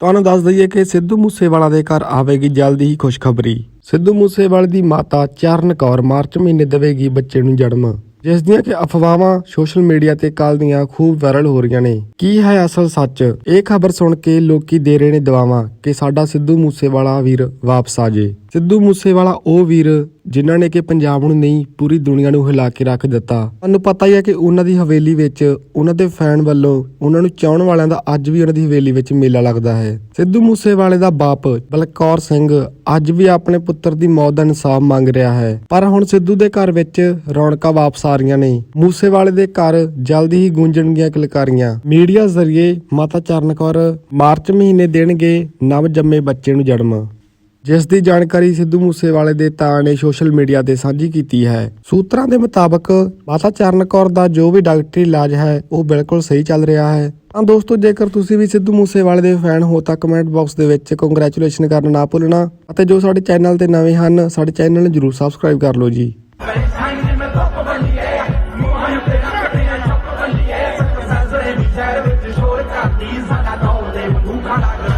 ਤੁਹਾਨੂੰ ਦੱਸ ਦਈਏ ਕਿ ਸਿੱਧੂ ਮੂਸੇਵਾਲਾ ਦੇ ਘਰ ਆਵੇਗੀ ਜਲਦੀ ਹੀ ਖੁਸ਼ਖਬਰੀ। ਸਿੱਧੂ ਮੂਸੇਵਾਲੇ ਦੀ ਮਾਤਾ ਚਰਨ ਕੌਰ ਮਾਰਚ ਮਹੀਨੇ ਦੇਵੇਗੀ ਬੱਚੇ ਨੂੰ ਜਨਮ। ਜਿਸ ਦੀਆਂ ਕਿ ਅਫਵਾਹਾਂ ਸੋਸ਼ਲ ਮੀਡੀਆ ਤੇ ਕੱਲ ਦੀਆਂ ਖੂਬ ਵਾਇਰਲ ਹੋ ਰਹੀਆਂ ਨੇ। ਕੀ ਹੈ ਅਸਲ ਸੱਚ? ਇਹ ਖਬਰ ਸੁਣ ਕੇ ਲੋਕੀ ਦੇ ਰਹੇ ਨੇ ਦਵਾਵਾਂ ਕਿ ਸਾਡਾ ਸਿੱਧੂ ਮੂਸੇਵਾਲਾ ਵੀਰ ਵਾਪਸ ਆ ਜੇ। ਸਿੱਧੂ ਮੂਸੇਵਾਲਾ ਉਹ ਵੀਰ ਜਿਨ੍ਹਾਂ ਨੇ ਕਿ ਪੰਜਾਬ ਨੂੰ ਨਹੀਂ, ਪੂਰੀ ਦੁਨੀਆ ਨੂੰ ਹਿਲਾ ਕੇ ਰੱਖ ਦਿੱਤਾ। ਤੁਹਾਨੂੰ ਪਤਾ ਹੀ ਹੈ ਕਿ ਉਹਨਾਂ ਦੀ ਹਵੇਲੀ ਵਿੱਚ, ਉਹਨਾਂ ਦੇ ਫੈਨ ਵੱਲੋਂ ਉਹਨਾਂ ਨੂੰ ਚਾਹਣ ਵਾਲਿਆਂ ਦਾ ਅੱਜ ਵੀ ਉਹਨਾਂ ਦੀ ਹਵੇਲੀ ਵਿੱਚ ਮੇਲਾ ਲੱਗਦਾ ਹੈ। ਸਿੱਧੂ ਮੂਸੇਵਾਲੇ ਦਾ ਬਾਪ ਬਲਕੌਰ ਸਿੰਘ ਅੱਜ ਵੀ ਆਪਣੇ ਪੁੱਤਰ ਦੀ ਮੌਤ ਦਾ ਇਨਸਾਫ ਮੰਗ ਰਿਹਾ ਹੈ। ਪਰ ਹੁਣ ਸਿੱਧੂ ਦੇ ਘਰ ਵਿੱਚ ਰੌਣਕਾਂ ਵਾਪਸ ਆ ਰਹੀਆਂ ਨੇ। ਮੂਸੇਵਾਲੇ ਦੇ ਘਰ ਜਲਦੀ ਹੀ ਗੂੰਜਣਗੀਆਂ ਕਲਕਾਰੀਆਂ। ਮੀਡੀਆ ਜ਼ਰੀਏ ਮਾਤਾ ਚਰਨ ਕੌਰ ਮਾਰਚ ਮਹੀਨੇ ਦੇਣਗੇ ਨਵ ਜੰਮੇ ਬੱਚੇ ਨੂੰ ਜਨਮ। ਜਿਸ ਦੀ ਜਾਣਕਾਰੀ ਸਿੱਧੂ ਮੂਸੇਵਾਲੇ ਦੇ ਤਾਂ ਨੇ ਸੋਸ਼ਲ ਮੀਡੀਆ ਤੇ ਸਾਂਝੀ ਕੀਤੀ ਹੈ। ਸੂਤਰਾਂ ਦੇ ਮੁਤਾਬਕ ਮਾਤਾ ਚਰਨ ਕੌਰ ਦਾ ਜੋ ਵੀ ਡਾਕਟਰੀ ਇਲਾਜ ਹੈ, ਉਹ ਬਿਲਕੁਲ ਸਹੀ ਚੱਲ ਰਿਹਾ ਹੈ। ਤਾਂ ਦੋਸਤੋ, ਜੇਕਰ ਤੁਸੀਂ ਵੀ ਸਿੱਧੂ ਮੂਸੇਵਾਲੇ ਦੇ ਫੈਨ ਹੋ, ਤਾਂ ਕਮੈਂਟ ਬਾਕਸ ਦੇ ਵਿੱਚ ਕੰਗ੍ਰੈਚੁਲੇਸ਼ਨ ਕਰਨਾ ਨਾ ਭੁੱਲਣਾ ਅਤੇ ਜੋ ਸਾਡੇ ਚੈਨਲ ਤੇ ਨਵੇਂ ਹਨ, ਸਾਡੇ ਚੈਨਲ ਨੂੰ ਜਰੂਰ ਸਬਸਕ੍ਰਾਈਬ ਕਰ ਲਓ ਜੀ। ਮੂੰਹਾਂ